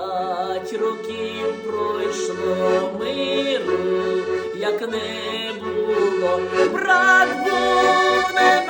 п'ять років пройшло миру, як не було, брат був не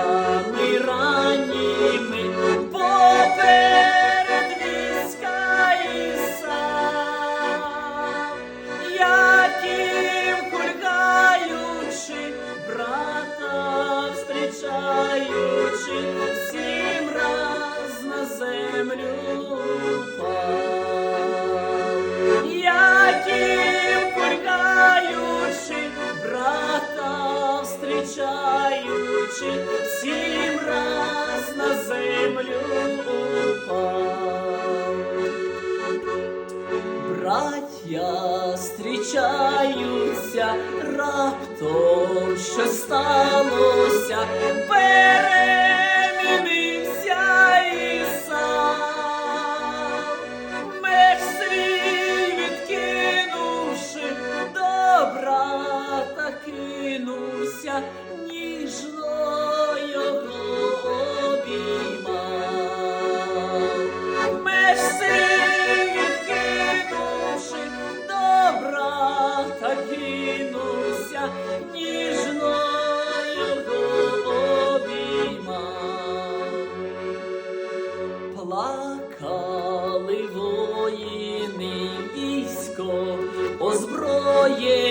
Чи всім раз на землю упав. Браття раптом що сталося перед. oye. Yeah.